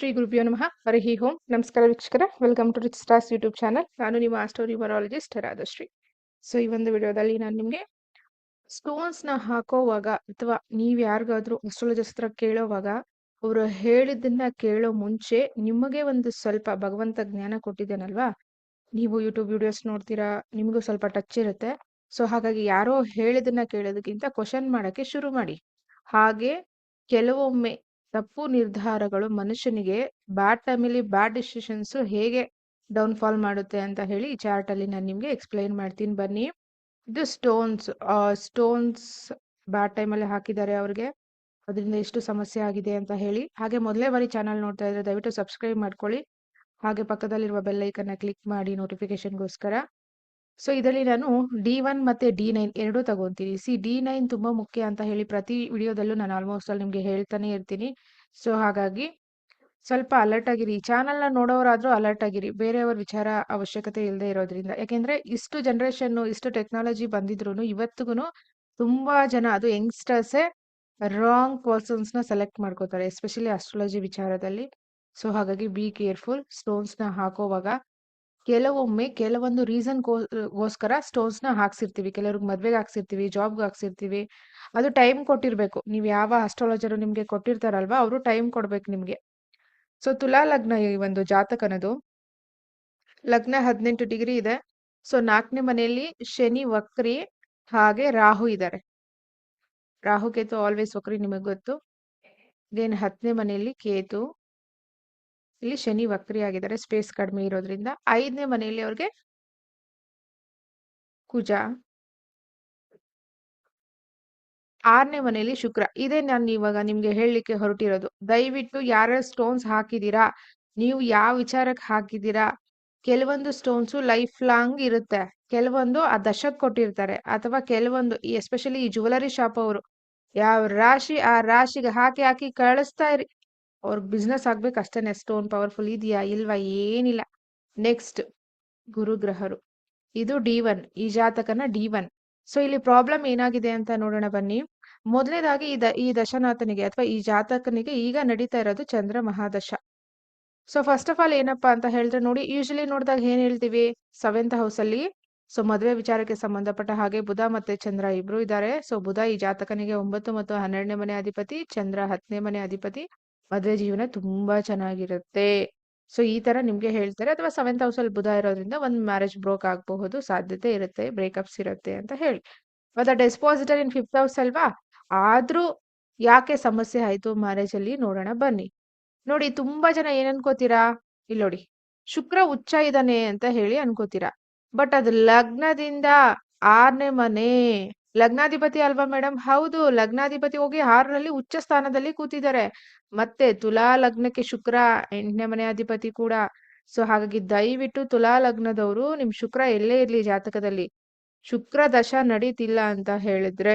ಶ್ರೀ ಗುರುಭ್ಯೋ ನಮಃ. ಹರಿ ಹೋಮ್ ನಮಸ್ಕಾರ ವೀಕ್ಷಕರ. Welcome to rich stars YouTube channel ನಾನು ನಿಮ್ಮ ಆಸ್ಟೋರಿ ಬರಾಲಜಿಸ್ಟ್ ರಾಧಶ್ರೀ. ಸೊ ಈ ಒಂದು ವಿಡಿಯೋದಲ್ಲಿ ನಾನು ನಿಮಗೆ ಸ್ಟೋನ್ಸ್ನ ಹಾಕೋವಾಗ ಅಥವಾ ನೀವು ಯಾರಿಗಾದ್ರೂ ಅಸ್ಟ್ರಾಲಜಿಸ್ಟ್ ಹತ್ರ ಕೇಳೋವಾಗ ಅವರು ಹೇಳಿದ್ದನ್ನ ಕೇಳೋ ಮುಂಚೆ ನಿಮಗೆ ಒಂದು ಸ್ವಲ್ಪ ಭಗವಂತ ಜ್ಞಾನ ಕೊಟ್ಟಿದ್ದೇನಲ್ವಾ? ನೀವು ಯೂಟ್ಯೂಬ್ ವಿಡಿಯೋಸ್ ನೋಡ್ತೀರಾ? ನಿಮಗೂ ಸ್ವಲ್ಪ ಟಚ್ ಇರುತ್ತೆ. ಸೊ ಹಾಗಾಗಿ ಯಾರೋ ಹೇಳಿದನ್ನ ಕೇಳೋದಕ್ಕಿಂತ ಕ್ವಶನ್ ಮಾಡಕ್ಕೆ ಶುರು ಮಾಡಿ. ಹಾಗೆ ಕೆಲವೊಮ್ಮೆ ತಪ್ಪು ನಿರ್ಧಾರಗಳು ಮನುಷ್ಯನಿಗೆ ಬ್ಯಾಡ್ ಟೈಮಲ್ಲಿ ಬ್ಯಾಡ್ ಡಿಸಿಷನ್ಸ್ ಹೇಗೆ ಡೌನ್ ಫಾಲ್ ಮಾಡುತ್ತೆ ಅಂತ ಹೇಳಿ ಈ ಚಾರ್ಟ್ ಅಲ್ಲಿ ನಾನು ನಿಮಗೆ ಎಕ್ಸ್ಪ್ಲೈನ್ ಮಾಡ್ತೀನಿ. ಬನ್ನಿ. ಇದು ಸ್ಟೋನ್ಸ್ ಸ್ಟೋನ್ಸ್ ಬ್ಯಾಡ್ ಟೈಮಲ್ಲಿ ಹಾಕಿದ್ದಾರೆ ಅವ್ರಿಗೆ. ಅದರಿಂದ ಎಷ್ಟು ಸಮಸ್ಯೆ ಆಗಿದೆ ಅಂತ ಹೇಳಿ. ಹಾಗೆ ಮೊದಲೇ ಬಾರಿ ಚಾನಲ್ ನೋಡ್ತಾ ಇದ್ರೆ ದಯವಿಟ್ಟು ಸಬ್ಸ್ಕ್ರೈಬ್ ಮಾಡ್ಕೊಳ್ಳಿ. ಹಾಗೆ ಪಕ್ಕದಲ್ಲಿರುವ ಬೆಲ್ ಕ್ಲಿಕ್ ಮಾಡಿ ನೋಟಿಫಿಕೇಶನ್ಗೋಸ್ಕರ ಸೊ ಇದರಲ್ಲಿ ನಾನು ಡಿ ಒನ್ ಮತ್ತು ಡಿ ನೈನ್ ಎರಡೂ ತಗೊತೀನಿ. ಸಿ ಡಿ ನೈನ್ ತುಂಬ ಮುಖ್ಯ ಅಂತ ಹೇಳಿ ಪ್ರತಿ ವಿಡಿಯೋದಲ್ಲೂ ನಾನು ಆಲ್ಮೋಸ್ಟ್ ಅಲ್ಲಿ ನಿಮಗೆ ಹೇಳ್ತಾನೆ ಇರ್ತೀನಿ. ಸೊ ಹಾಗಾಗಿ ಸ್ವಲ್ಪ ಅಲರ್ಟ್ ಆಗಿರಿ. ಈ ಚಾನಲ್ನ ನೋಡೋರಾದರೂ ಅಲರ್ಟ್ ಆಗಿರಿ. ಬೇರೆಯವ್ರ ವಿಚಾರ ಅವಶ್ಯಕತೆ ಇಲ್ಲದೆ ಇರೋದ್ರಿಂದ. ಯಾಕೆಂದರೆ ಇಷ್ಟು ಜನ್ರೇಷನ್ನು ಇಷ್ಟು ಟೆಕ್ನಾಲಜಿ ಬಂದಿದ್ರು ಇವತ್ತಿಗೂ ತುಂಬ ಜನ, ಅದು ಯಂಗ್ಸ್ಟರ್ಸೇ ರಾಂಗ್ ಪರ್ಸನ್ಸ್ನ ಸೆಲೆಕ್ಟ್ ಮಾಡ್ಕೋತಾರೆ ಎಸ್ಪೆಷಲಿ ಅಸ್ಟ್ರಾಲಜಿ ವಿಚಾರದಲ್ಲಿ. ಸೊ ಹಾಗಾಗಿ ಬಿ ಕೇರ್ಫುಲ್ ಸ್ಟೋನ್ಸ್ನ ಹಾಕೋವಾಗ ಕೆಲವೊಮ್ಮೆ ಕೆಲವೊಂದು ರೀಸನ್ ಗೋಸ್ಕರ ಸ್ಟೋನ್ಸ್ನ ಹಾಕ್ಸಿರ್ತೀವಿ, ಕೆಲವ್ರಿಗೆ ಮದ್ವೆಗೆ ಹಾಕ್ಸಿರ್ತೀವಿ ಜಾಬ್ಗೆ ಹಾಕ್ಸಿರ್ತೀವಿ, ಅದು ಟೈಮ್ ಕೊಟ್ಟಿರ್ಬೇಕು. ನೀವು ಯಾವ ಅಸ್ಟ್ರಾಲಜರ್ ನಿಮ್ಗೆ ಕೊಟ್ಟಿರ್ತಾರಲ್ವಾ, ಅವರು ಟೈಮ್ ಕೊಡ್ಬೇಕು ನಿಮ್ಗೆ. ಸೊ ತುಲಾ ಲಗ್ನ ಈ ಒಂದು ಜಾತಕನದು. ಲಗ್ನ ಹದಿನೆಂಟು ಡಿಗ್ರಿ ಇದೆ. ಸೊ ನಾಲ್ಕನೇ ಮನೆಯಲ್ಲಿ ಶನಿ, ವಕ್ರಿ, ಹಾಗೆ ರಾಹು ಇದ್ದಾರೆ ರಾಹು, ಕೇತು ಆಲ್ವೇಸ್ ವಕ್ರಿ ನಿಮಗೆ ಗೊತ್ತು. ದೇನ್ ಹತ್ತನೇ ಮನೆಯಲ್ಲಿ ಕೇತು. ಇಲ್ಲಿ ಶನಿ ವಕ್ರಿ ಆಗಿದ್ದಾರೆ ಸ್ಪೇಸ್ ಕಡಿಮೆ ಇರೋದ್ರಿಂದ. ಐದನೇ ಮನೆಯಲ್ಲಿ ಅವ್ರಿಗೆ ಕುಜ. ಆರನೇ ಮನೆಯಲ್ಲಿ ಶುಕ್ರ. ಇದೇ ನಾನು ಇವಾಗ ನಿಮ್ಗೆ ಹೇಳಲಿಕ್ಕೆ ಹೊರಟಿರೋದು. ದಯವಿಟ್ಟು ಯಾರ್ಯಾರು ಸ್ಟೋನ್ಸ್ ಹಾಕಿದೀರಾ ನೀವು ಯಾವ ವಿಚಾರಕ್ಕೆ ಹಾಕಿದೀರಾ ಕೆಲವೊಂದು ಸ್ಟೋನ್ಸು ಲೈಫ್ ಲಾಂಗ್ ಇರುತ್ತೆ. ಕೆಲವೊಂದು ಆ ದಶಕ್ ಕೊಟ್ಟಿರ್ತಾರೆ. ಅಥವಾ ಕೆಲವೊಂದು ಎಸ್ಪೆಷಲಿ ಈ ಜುವೆಲರಿ ಶಾಪ್ ಅವರು. ಯಾವ ರಾಶಿ ಆ ರಾಶಿಗೆ ಹಾಕಿ ಹಾಕಿ ಕಳಿಸ್ತಾ ಇರಿ. ಅವ್ರಿಗೆ ಬಿಸ್ನೆಸ್ ಆಗ್ಬೇಕು ಅಷ್ಟೇ ಸ್ಟೋನ್ ಪವರ್ಫುಲ್ ಇದೆಯಾ? ಇಲ್ವಾ? ಏನಿಲ್ಲ. ನೆಕ್ಸ್ಟ್ ಗುರುಗ್ರಹರು. ಇದು ಡಿ ಒನ್ ಈ ಜಾತಕನ ಡಿ ಒನ್ ಸೊ ಇಲ್ಲಿ ಪ್ರಾಬ್ಲಮ್ ಏನಾಗಿದೆ ಅಂತ ನೋಡೋಣ ಬನ್ನಿ. ಮೊದಲನೇದಾಗಿ ಈ ದ, ಈ ದಶನಾಥನಿಗೆ ಅಥವಾ ಈ ಜಾತಕನಿಗೆ ಈಗ ನಡೀತಾ ಇರೋದು Chandra ಮಹಾದಶ. So first of all ಏನಪ್ಪಾ ಅಂತ ಹೇಳಿದ್ರೆ ನೋಡಿ ಯೂಶಲಿ ನೋಡಿದಾಗ ಏನ್ ಹೇಳ್ತೀವಿ? ಸೆವೆಂತ್ ಹೌಸ್ ಅಲ್ಲಿ. ಸೊ ಮದುವೆ ವಿಚಾರಕ್ಕೆ ಸಂಬಂಧಪಟ್ಟ ಹಾಗೆ ಬುಧ ಮತ್ತೆ ಚಂದ್ರ ಇಬ್ರು ಇದ್ದಾರೆ ಸೊ ಬುಧ ಈ ಜಾತಕನಿಗೆ ಒಂಬತ್ತು ಮತ್ತು ಹನ್ನೆರಡನೇ ಮನೆ ಅಧಿಪತಿ, ಚಂದ್ರ ಹತ್ತನೇ ಮನೆ ಅಧಿಪತಿ. ಮದುವೆ ಜೀವನ ತುಂಬಾ ಚೆನ್ನಾಗಿರುತ್ತೆ. ಸೊ ಈ ತರ ನಿಮ್ಗೆ ಹೇಳ್ತಾರೆ. ಅಥವಾ ಸೆವೆಂತ್ ಹೌಸ್ ಅಲ್ಲಿ ಬುಧ ಇರೋದ್ರಿಂದ ಒಂದ್ ಮ್ಯಾರೇಜ್ ಬ್ರೋಕ್ ಆಗಬಹುದು, ಸಾಧ್ಯತೆ ಇರುತ್ತೆ ಬ್ರೇಕಪ್ಸ್ ಇರುತ್ತೆ ಅಂತ ಹೇಳಿ. ಮತ್ತೆ ಡೆಸ್ಪಾಸಿಟರ್ ಇನ್ ಫಿಫ್ತ್ ಹೌಸ್ ಅಲ್ವಾ? ಆದ್ರೂ ಯಾಕೆ ಸಮಸ್ಯೆ ಆಯ್ತು ಮ್ಯಾರೇಜ್ ಅಲ್ಲಿ? ನೋಡೋಣ, ಬನ್ನಿ. ನೋಡಿ, ತುಂಬಾ ಜನ ಏನ್ ಅನ್ಕೋತೀರಾ? ಇಲ್ಲಿ ನೋಡಿ, ಶುಕ್ರ ಉಚ್ಚ ಇದ್ದಾನೆ ಅಂತ ಹೇಳಿ ಅನ್ಕೋತೀರಾ? ಬಟ್ ಅದು ಲಗ್ನದಿಂದ ಆರನೇ ಮನೆ. ಲಗ್ನಾಧಿಪತಿ ಅಲ್ವಾ ಮೇಡಮ್ ಹೌದು, ಲಗ್ನಾಧಿಪತಿ ಹೋಗಿ ಆರರಲ್ಲಿ ಉಚ್ಚ ಸ್ಥಾನದಲ್ಲಿ ಕೂತಿದ್ದಾರೆ. ಮತ್ತೆ ತುಲಾ ಲಗ್ನಕ್ಕೆ ಶುಕ್ರ ಎಂಟನೇ ಮನೆ ಅಧಿಪತಿ ಕೂಡ. ಸೊ, ಹಾಗಾಗಿ ದಯವಿಟ್ಟು ತುಲಾ ಲಗ್ನದವರು ನಿಮ್ ಶುಕ್ರ ಎಲ್ಲೇ ಇರ್ಲಿ ಜಾತಕದಲ್ಲಿ. ಶುಕ್ರ ದಶ ನಡೀತಿಲ್ಲ ಅಂತ ಹೇಳಿದ್ರೆ,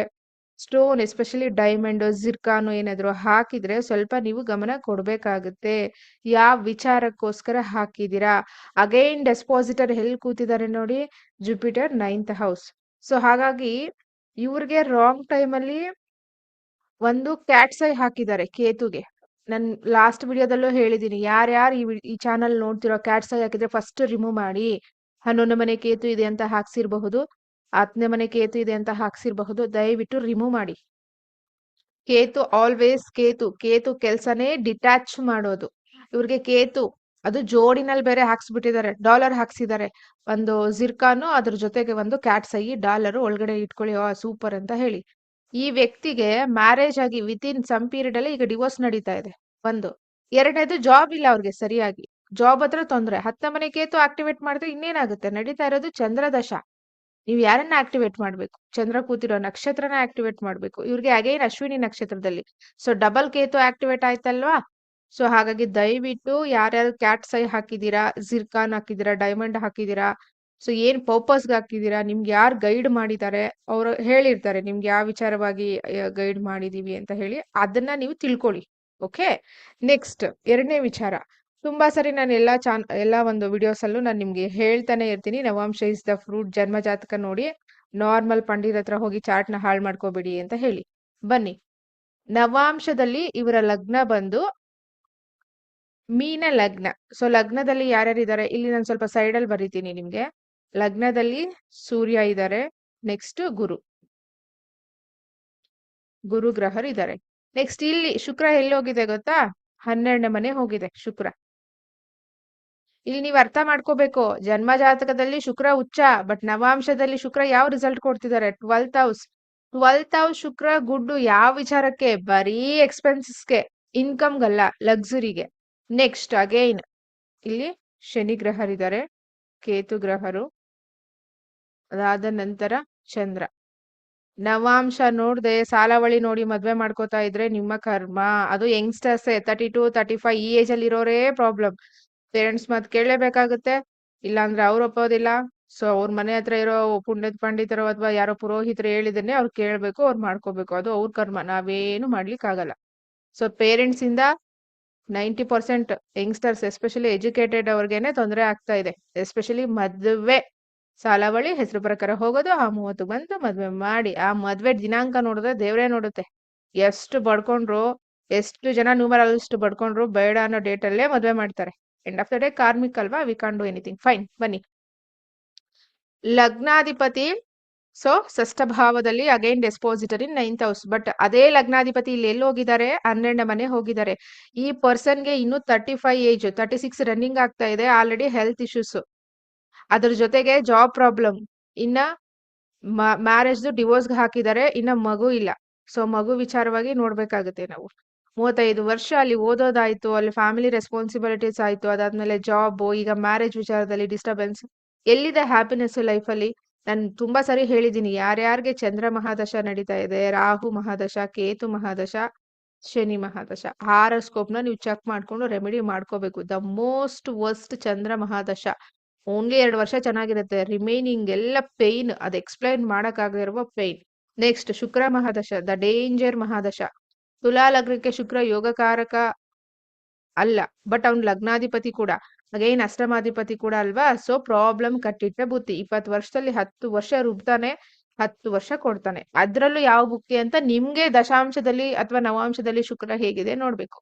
ಸ್ಟೋನ್ ಎಸ್ಪೆಷಲಿ ಡೈಮಂಡ್ ಜಿರ್ಕಾನು ಏನಾದ್ರು ಹಾಕಿದ್ರೆ ಸ್ವಲ್ಪ ನೀವು ಗಮನ ಕೊಡ್ಬೇಕಾಗುತ್ತೆ. ಯಾವ ವಿಚಾರಕ್ಕೋಸ್ಕರ ಹಾಕಿದೀರಾ ಅಗೈನ್ ಡೆಸ್ಪಾಸಿಟರ್ ಎಲ್ಲಿ ಕೂತಿದ್ದಾರೆ ನೋಡಿ, ಜುಪಿಟರ್ ನೈನ್ತ್ ಹೌಸ್. ಸೊ, ಹಾಗಾಗಿ ಇವ್ರಿಗೆ ರಾಂಗ್ ಟೈಮಲ್ಲಿ ಒಂದು ಕ್ಯಾಟ್ಸೈ ಹಾಕಿದ್ದಾರೆ ಕೇತುಗೆ. ನನ್ ಲಾಸ್ಟ್ ವಿಡಿಯೋದಲ್ಲೂ ಹೇಳಿದೀನಿ, ಯಾರ್ಯಾರು ಈ ಈ ಚಾನಲ್ ನೋಡ್ತಿರೋ ಕ್ಯಾಟ್ಸೈ ಹಾಕಿದ್ರೆ ಫಸ್ಟ್ ರಿಮೂವ್ ಮಾಡಿ. ಹನ್ನೊಂದು ಮನೆ ಕೇತು ಇದೆ ಅಂತ ಹಾಕ್ಸಿರ್ಬಹುದು ಹತ್ತನೇ ಮನೆ ಕೇತು ಇದೆ ಅಂತ ಹಾಕ್ಸಿರ್ಬಹುದು, ದಯವಿಟ್ಟು ರಿಮೂವ್ ಮಾಡಿ. ಕೇತು ಆಲ್ವೇಸ್ ಕೇತು ಕೇತು ಕೆಲ್ಸನೇ ಡಿಟ್ಯಾಚ್ ಮಾಡೋದು. ಇವ್ರಿಗೆ ಕೇತು ಅದು ಜೋಡಿನಲ್ಲಿ ಬೇರೆ ಹಾಕ್ಸ್ಬಿಟ್ಟಿದ್ದಾರೆ, ಡಾಲರ್ ಹಾಕ್ಸಿದ್ದಾರೆ. ಒಂದು ಜಿರ್ಕಾನು ಅದ್ರ ಜೊತೆಗೆ ಒಂದು ಕ್ಯಾಟ್ಸ್ ಐ ಡಾಲರ್ ಒಳಗಡೆ ಇಟ್ಕೊಳ್ಳಿ ಸೂಪರ್ ಅಂತ ಹೇಳಿ. ಈ ವ್ಯಕ್ತಿಗೆ ಮ್ಯಾರೇಜ್ ಆಗಿ ವಿತ್ ಇನ್ ಸಮ್ ಪೀರಿಯಡ್ ಅಲ್ಲಿ ಈಗ ಡಿವೋರ್ಸ್ ನಡೀತಾ ಇದೆ. ಒಂದು. ಎರಡನೇದು ಜಾಬ್ ಇಲ್ಲ ಅವ್ರಿಗೆ ಸರಿಯಾಗಿ. ಜಾಬ್ ಹತ್ರ ತೊಂದ್ರೆ. ಹತ್ತ ಮನೆ ಕೇತು ಆಕ್ಟಿವೇಟ್ ಮಾಡಿದ್ರೆ ಇನ್ನೇನಾಗುತ್ತೆ? ನಡೀತಾ ಇರೋದು ಚಂದ್ರದಶ. ನೀವು ಯಾರನ್ನ ಆಕ್ಟಿವೇಟ್ ಮಾಡ್ಬೇಕು? ಚಂದ್ರ ಕೂತಿರೋ ನಕ್ಷತ್ರನ ಆಕ್ಟಿವೇಟ್ ಮಾಡ್ಬೇಕು. ಇವ್ರಿಗೆ ಅಗೈನ್ ಅಶ್ವಿನಿ ನಕ್ಷತ್ರದಲ್ಲಿ. ಸೊ ಡಬಲ್ ಕೇತು ಆಕ್ಟಿವೇಟ್ ಆಯ್ತಲ್ವಾ? ಸೊ ಹಾಗಾಗಿ ದಯವಿಟ್ಟು ಯಾರ್ಯಾರು ಕ್ಯಾಟ್ ಸೈ ಹಾಕಿದ್ದೀರಾ ಜಿರ್ಕಾನ್ ಹಾಕಿದ್ದೀರಾ ಡೈಮಂಡ್ ಹಾಕಿದ್ದೀರಾ ಸೊ ಏನ್ ಪರ್ಪಸ್ಗೆ ಹಾಕಿದ್ದೀರಾ, ನಿಮ್ಗೆ ಯಾರು ಗೈಡ್ ಮಾಡಿದ್ದಾರೆ, ಅವರು ಹೇಳಿರ್ತಾರೆ, ನಿಮ್ಗೆ ಯಾವ ವಿಚಾರವಾಗಿ ಗೈಡ್ ಮಾಡಿದೀವಿ ಅಂತ ಹೇಳಿ ಅದನ್ನ ನೀವು ತಿಳ್ಕೊಳ್ಳಿ ಓಕೆ ನೆಕ್ಸ್ಟ್ ಎರಡನೇ ವಿಚಾರ. ತುಂಬಾ ಸರಿ ನಾನು ಎಲ್ಲಾ ಚಾನ್, ಎಲ್ಲಾ ಒಂದು ವಿಡಿಯೋಸ್ ಅಲ್ಲೂ ನಾನು ನಿಮ್ಗೆ ಹೇಳ್ತಾನೆ ಇರ್ತೀನಿ. ನವಾಂಶ ಇಸ್ ದ ಫ್ರೂಟ್ ಜನ್ಮ ಜಾತಕ ನೋಡಿ ನಾರ್ಮಲ್ ಪಂಡಿತ್ ಹತ್ರ ಹೋಗಿ ಚಾರ್ಟ್ನ ಹಾಳು ಮಾಡ್ಕೋಬೇಡಿ ಅಂತ ಹೇಳಿ. ಬನ್ನಿ. ನವಾಂಶದಲ್ಲಿ ಇವರ ಲಗ್ನ ಬಂದು ಮೀನ ಲಗ್ನ. ಸೊ ಲಗ್ನದಲ್ಲಿ ಯಾರ್ಯಾರಿದ್ದಾರೆ ಇಲ್ಲಿ ನಾನು ಸ್ವಲ್ಪ ಸೈಡಲ್ಲಿ ಬರಿತೀನಿ ನಿಮ್ಗೆ. ಲಗ್ನದಲ್ಲಿ ಸೂರ್ಯ ಇದ್ದಾರೆ ನೆಕ್ಸ್ಟ್ ಗುರು. ಗುರು ಗ್ರಹರು ಇದ್ದಾರೆ ನೆಕ್ಸ್ಟ್ ಇಲ್ಲಿ ಶುಕ್ರ ಎಲ್ಲಿ ಹೋಗಿದೆ ಗೊತ್ತಾ? ಹನ್ನೆರಡನೇ ಮನೆ ಹೋಗಿದೆ, ಶುಕ್ರ. ಇಲ್ಲಿ ನೀವು ಅರ್ಥ ಮಾಡ್ಕೋಬೇಕು. ಜನ್ಮ ಜಾತಕದಲ್ಲಿ ಶುಕ್ರ ಉಚ್ಚ ಬಟ್ ನವಾಂಶದಲ್ಲಿ ಶುಕ್ರ ಯಾವ ರಿಸಲ್ಟ್ ಕೊಡ್ತಿದ್ದಾರೆ twelfth house twelfth house Shukra good ಯಾವ ವಿಚಾರಕ್ಕೆ? ಬರೀ ಎಕ್ಸ್ಪೆನ್ಸಸ್ಗೆ ಇನ್ಕಮ್ಗಲ್ಲ ಲಕ್ಸುರಿಗೆ ನೆಕ್ಸ್ಟ್ ಅಗೈನ್ ಇಲ್ಲಿ ಶನಿ ಗ್ರಹರಿದ್ದಾರೆ, ಕೇತು ಗ್ರಹರು, ಅದಾದ ನಂತರ ಚಂದ್ರ. ನವಾಂಶ ನೋಡ್ದೆ, ಸಾಲಾವಳಿ ನೋಡಿ ಮದ್ವೆ ಮಾಡ್ಕೋತಾ ಇದ್ರೆ ನಿಮ್ಮ ಕರ್ಮ. ಅದು youngsters thirty two thirty five ಈ ಏಜ್ ಅಲ್ಲಿ ಇರೋರೇ ಪ್ರಾಬ್ಲಮ್ ಪೇರೆಂಟ್ಸ್ ಮಾತು ಕೇಳಲೇಬೇಕಾಗುತ್ತೆ, ಇಲ್ಲಾಂದ್ರೆ ಅವ್ರ ಒಪ್ಪೋದಿಲ್ಲ. ಸೊ ಅವ್ರ ಮನೆ ಹತ್ರ ಇರೋ ಪುಣ್ಯದ ಪಂಡಿತರು ಅಥವಾ ಯಾರೋ ಪುರೋಹಿತರು ಹೇಳಿದನ್ನೇ ಅವ್ರು ಕೇಳ್ಬೇಕು, ಅವ್ರು ಮಾಡ್ಕೋಬೇಕು. ಅದು ಅವ್ರ ಕರ್ಮ, ನಾವೇನು ಮಾಡ್ಲಿಕ್ಕೆ ಆಗಲ್ಲ ಸೊ ಪೇರೆಂಟ್ಸ್ ಇಂದ ninety percent youngsters, especially educated ಅವ್ರಿಗೇನೆ ತೊಂದರೆ ಆಗ್ತಾ ಇದೆ. ಎಸ್ಪೆಷಲಿ ಮದುವೆ ಸಾಲಾವಳಿ, ಹೆಸರು ಪ್ರಕಾರ ಹೋಗೋದು, ಆ ಮೂವತ್ತು ಬಂದು ಮದ್ವೆ ಮಾಡಿ, ಆ ಮದ್ವೆ ದಿನಾಂಕ ನೋಡಿದ್ರೆ ದೇವರೇ ನೋಡುತ್ತೆ. ಎಷ್ಟು ಬಡ್ಕೊಂಡ್ರು, ಎಷ್ಟು ಜನ ನ್ಯೂಮರಲ್ಸ್ಟ್ ಬಡ್ಕೊಂಡ್ರು, ಬೇಡ ಅನ್ನೋ ಡೇಟ್ ಅಲ್ಲೇ ಮದ್ವೆ ಮಾಡ್ತಾರೆ. End of the day karmic ಅಲ್ವಾ we can do anything fine ಬನ್ನಿ. ಲಗ್ನಾಧಿಪತಿ ಸೊ ಷಷ್ಠ ಭಾವದಲ್ಲಿ again in ninth house but ಅದೇ ಲಗ್ನಾಧಿಪತಿ ಇಲ್ಲಿ ಎಲ್ಲಿ ಹೋಗಿದ್ದಾರೆ? ಹನ್ನೆರಡನೇ ಮನೆ ಹೋಗಿದ್ದಾರೆ. ಈ ಪರ್ಸನ್ಗೆ ಇನ್ನು thirty five age thirty six running ಆಗ್ತಾ ಇದೆ. ಆಲ್ರೆಡಿ ಹೆಲ್ತ್ ಇಶ್ಯೂಸ್ ಅದ್ರ ಜೊತೆಗೆ ಜಾಬ್ ಪ್ರಾಬ್ಲಮ್ ಇನ್ನ ಮ್ಯಾರೇಜ್ದು ಡಿವೋರ್ಸ್ಗೆ ಹಾಕಿದ್ದಾರೆ. ಇನ್ನ ಮಗು ಇಲ್ಲ. ಸೊ ಮಗು ವಿಚಾರವಾಗಿ ನೋಡ್ಬೇಕಾಗುತ್ತೆ ನಾವು. ಮೂವತ್ತೈದು ವರ್ಷ ಅಲ್ಲಿ ಓದೋದಾಯ್ತು, ಅಲ್ಲಿ ಫ್ಯಾಮಿಲಿ ರೆಸ್ಪಾನ್ಸಿಬಿಲಿಟೀಸ್ ಆಯ್ತು. ಅದಾದ್ಮೇಲೆ ಜಾಬ್ ಈಗ ಮ್ಯಾರೇಜ್ ವಿಚಾರದಲ್ಲಿ ಡಿಸ್ಟರ್ಬೆನ್ಸ್ ಎಲ್ಲಿದೆ ಹ್ಯಾಪಿನೆಸ್ ಲೈಫಲ್ಲಿ ನಾನು ತುಂಬಾ ಸರಿ ಹೇಳಿದ್ದೀನಿ ಯಾರ್ಯಾರಿಗೆ ಚಂದ್ರ ಮಹಾದಶ ನಡೀತಾ ಇದೆ, ರಾಹು ಮಹಾದಶ, ಕೇತು ಮಹಾದಶ, ಶನಿ ಮಹಾದಶ ನ ನೀವು ಚೆಕ್ ಮಾಡ್ಕೊಂಡು ರೆಮಿಡಿ ಮಾಡ್ಕೋಬೇಕು. The most worst Chandra ಮಹಾದಶ. Only ಎರಡು ವರ್ಷ ಚೆನ್ನಾಗಿರುತ್ತೆ. ರಿಮೈನಿಂಗ್ ಎಲ್ಲ ಪೇಯ್ನ್ ಅದ್ ಎಕ್ಸ್ಪ್ಲೈನ್ ಮಾಡೋಕ್ಕಾಗದಿರುವ pain next Shukra ಮಹಾದಶ the danger ಮಹಾದಶ. Tula ಲಗ್ನಕ್ಕೆ ಶುಕ್ರ ಯೋಗಕಾರಕ ಅಲ್ಲ ಬಟ್ ಅವ್ನ್ ಲಗ್ನಾಧಿಪತಿ ಕೂಡ. ಅಗೈನ್ ಅಷ್ಟಮಾಧಿಪತಿ ಕೂಡ ಅಲ್ವಾ? ಸೊ ಪ್ರಾಬ್ಲಮ್ ಕಟ್ಟಿಟ್ಟ ಬುತ್ತಿ ಇಪ್ಪತ್ತು ವರ್ಷದಲ್ಲಿ ಹತ್ತು ವರ್ಷ ರುಬ್ತಾನೆ, ಹತ್ತು ವರ್ಷ ಕೊಡ್ತಾನೆ. ಅದ್ರಲ್ಲೂ ಯಾವ ಬುಕ್ತಿ ಅಂತ ನಿಮ್ಗೆ ದಶಾಂಶದಲ್ಲಿ ಅಥವಾ ನವಾಂಶದಲ್ಲಿ ಶುಕ್ರ ಹೇಗಿದೆ ನೋಡ್ಬೇಕು.